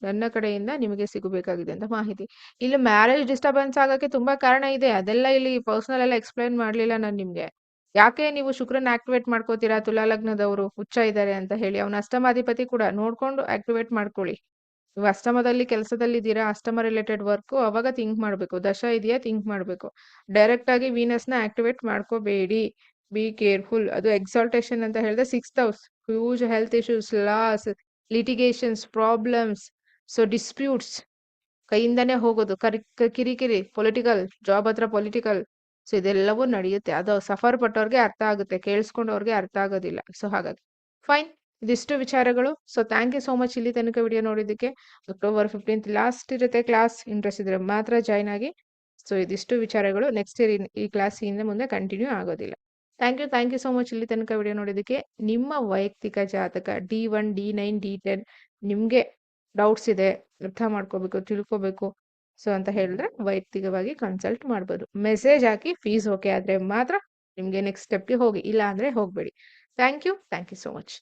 ನನ್ನ ಕಡೆಯಿಂದ ನಿಮಗೆ ಸಿಗಬೇಕಾಗಿದೆ ಅಂತ ಮಾಹಿತಿ. ಇಲ್ಲಿ ಮ್ಯಾರೇಜ್ ಡಿಸ್ಟರ್ಬೆನ್ಸ್ ಆಗಕ್ಕೆ ತುಂಬಾ ಕಾರಣ ಇದೆ. ಅದೆಲ್ಲ ಇಲ್ಲಿ ಪರ್ಸನಲ್ ಎಲ್ಲ ಎಕ್ಸ್ಪ್ಲೈನ್ ಮಾಡ್ಲಿಲ್ಲ ನಾನು ನಿಮ್ಗೆ. ಯಾಕೆ ನೀವು ಶುಕ್ರನ್ ಆಕ್ಟಿವೇಟ್ ಮಾಡ್ಕೋತೀರಾ? ತುಲಾ ಲಗ್ನದವರು ಹುಚ್ಚ ಇದ್ದಾರೆ ಅಂತ ಹೇಳಿ. ಅವನ ಅಷ್ಟಮಾಧಿಪತಿ ಕೂಡ ನೋಡ್ಕೊಂಡು ಆಕ್ಟಿವೇಟ್ ಮಾಡ್ಕೊಳ್ಳಿ. ನೀವು ಅಷ್ಟಮದಲ್ಲಿ ಕೆಲಸದಲ್ಲಿ ಇದ್ದೀರಾ? ಅಷ್ಟಮ ರಿಲೇಟೆಡ್ ವರ್ಕು ಅವಾಗ ಥಿಂಕ್ ಮಾಡಬೇಕು. ದಶ ಇದೆಯಾ? ಥಿಂಕ್ ಮಾಡಬೇಕು. ಡೈರೆಕ್ಟ್ ಆಗಿ ವೀನಸ್ನ ಆಕ್ಟಿವೇಟ್ ಮಾಡ್ಕೋಬೇಡಿ. ಬಿ ಕೇರ್ಫುಲ್ ಅದು ಎಕ್ಸಾಲ್ಟೇಷನ್ ಅಂತ ಹೇಳಿದ್ರೆ six house huge health issues loss litigations problems so disputes ಕೈಯಿಂದಾನೇ ಹೋಗೋದು. ಕರಿ ಕಿರಿಕಿರಿ ಪೊಲಿಟಿಕಲ್ ಜಾಬ್ ಹತ್ರ ಪೊಲಿಟಿಕಲ್ ಸೊ ಇದೆಲ್ಲವೂ ನಡೆಯುತ್ತೆ. ಅದು ಸಫರ್ ಪಟ್ಟವ್ರಿಗೆ ಅರ್ಥ ಆಗುತ್ತೆ. ಕೇಳಿಸ್ಕೊಂಡವ್ರಿಗೆ ಅರ್ಥ ಆಗೋದಿಲ್ಲ. ಸೊ ಹಾಗಾಗಿ. ಫೈನ್ ಇದಿಷ್ಟು ವಿಚಾರಗಳು. So thank you so much ಇಲ್ಲಿ ತನಕ ವಿಡಿಯೋ ನೋಡಿದ್ದಕ್ಕೆ. ಅಕ್ಟೋಬರ್ ಫಿಫ್ಟೀನ್ತ್ ಲಾಸ್ಟ್ ಇರುತ್ತೆ ಕ್ಲಾಸ್ ಇಂಟ್ರೆಸ್ಟ್ ಇದ್ರೆ ಮಾತ್ರ ಜಾಯ್ನ್ ಆಗಿ. ಸೊ ಇದಿಷ್ಟು ವಿಚಾರಗಳು ನೆಕ್ಸ್ಟ್ ಇಯರ್ ಈ ಕ್ಲಾಸ್ ಹಿಂದೆ ಮುಂದೆ ಕಂಟಿನ್ಯೂ ಆಗೋದಿಲ್ಲ. Thank you thank you so much ಇಲ್ಲಿ ತನಕ ವಿಡಿಯೋ ನೋಡಿದ್ದಕ್ಕೆ. ನಿಮ್ಮ ವೈಯಕ್ತಿಕ ಜಾತಕ D one D nine D ten ನಿಮಗೆ ಡೌಟ್ಸ್ ಇದೆ, ಅರ್ಥ ಮಾಡ್ಕೋಬೇಕು, ತಿಳ್ಕೋಬೇಕು. ಸೊ ಅಂತ ಹೇಳಿದ್ರೆ ವೈಯಕ್ತಿಕವಾಗಿ ಕನ್ಸಲ್ಟ್ ಮಾಡ್ಬೋದು. ಮೆಸೇಜ್ ಹಾಕಿ ಫೀಸ್ ಓಕೆ ಆದ್ರೆ ಮಾತ್ರ ನಿಮಗೆ ನೆಕ್ಸ್ಟ್ ಸ್ಟೆಪ್ಗೆ ಹೋಗಿ ಇಲ್ಲ ಅಂದ್ರೆ ಹೋಗಬೇಡಿ. Thank you thank you so much